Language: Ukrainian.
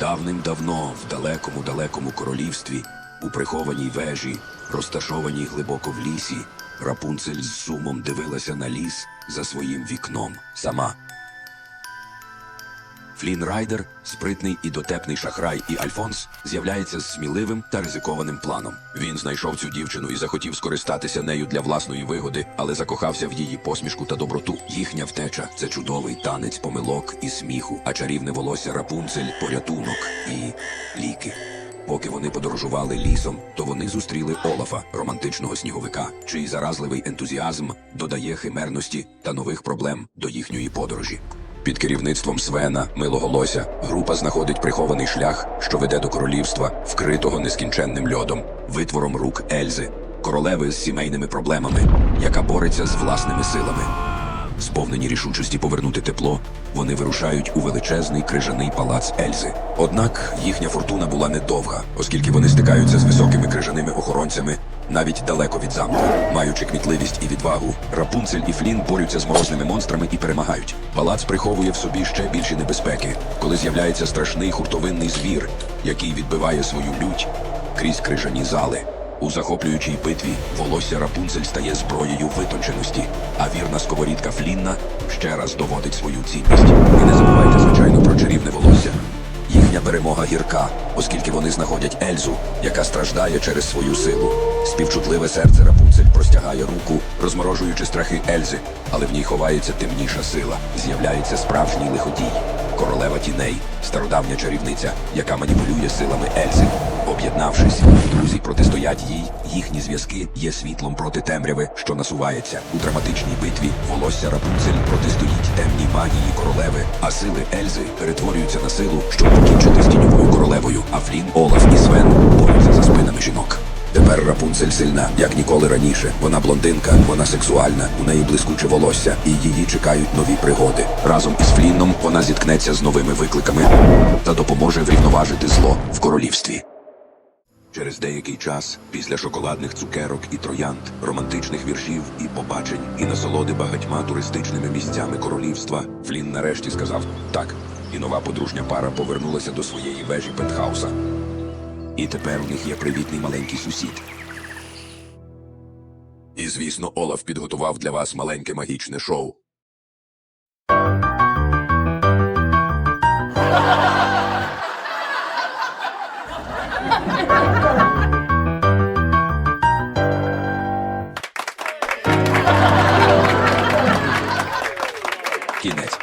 Давним-давно в далекому далекому королівстві, у прихованій вежі, розташованій глибоко в лісі, Рапунцель з сумом дивилася на ліс за своїм вікном сама. Флін Райдер, спритний і дотепний шахрай і Альфонс, з'являється з сміливим та ризикованим планом. Він знайшов цю дівчину і захотів скористатися нею для власної вигоди, але закохався в її посмішку та доброту. Їхня втеча це чудовий танець помилок і сміху, а чарівне волосся Рапунцель порятунок і ліки. Поки вони подорожували лісом, то вони зустріли Олафа, романтичного сніговика, чий заразливий ентузіазм додає химерності та нових проблем до їхньої подорожі. Під керівництвом Свена, милого лося, група знаходить прихований шлях, що веде до королівства, вкритого нескінченним льодом, витвором рук Ельзи, королеви з сімейними проблемами, яка бореться з власними силами. Сповнені рішучості повернути тепло, вони вирушають у величезний крижаний палац Ельзи. Однак їхня фортуна була недовга, оскільки вони стикаються з високими крижаними охоронцями навіть далеко від замку. Маючи кмітливість і відвагу, Рапунцель і Флін борються з морозними монстрами і перемагають. Палац приховує в собі ще більші небезпеки, коли з'являється страшний хуртовинний звір, який відбиває свою лють крізь крижані зали. У захоплюючій битві волосся Рапунцель стає зброєю витонченості, а вірна сковорідка Флінна ще раз доводить свою цінність. І не забувайте, звичайно, про чарівне волосся. Їхня перемога гірка, оскільки вони знаходять Ельзу, яка страждає через свою силу. Співчутливе серце Рапунцель простягає руку, розморожуючи страхи Ельзи, але в ній ховається темніша сила. З'являється справжній лиходій, королева тіней, стародавня чарівниця, яка маніпулює силами Ельзи. Об'єднавшись, друзі протистоять їй. Їхні зв'язки є світлом проти темряви, що насувається. У драматичній битві волосся Рапунцель протистоїть темній магії королеви, а сили Ельзи перетворюються на силу, щоб покінчити з тіньовою королевою. А Флін, Олаф і Свен Тепер сильна, як ніколи раніше. Вона блондинка, вона сексуальна, у неї блискуче волосся, і її чекають нові пригоди. Разом із Флінном вона зіткнеться з новими викликами та допоможе врівноважити зло в королівстві. Через деякий час, після шоколадних цукерок і троянд, романтичних віршів і побачень, і насолоди багатьма туристичними місцями королівства, Флін нарешті сказав так, і нова подружня пара повернулася до своєї вежі пентхауса. І тепер у них є привітний маленький сусід. І звісно, Олаф підготував для вас маленьке магічне шоу. Кінець.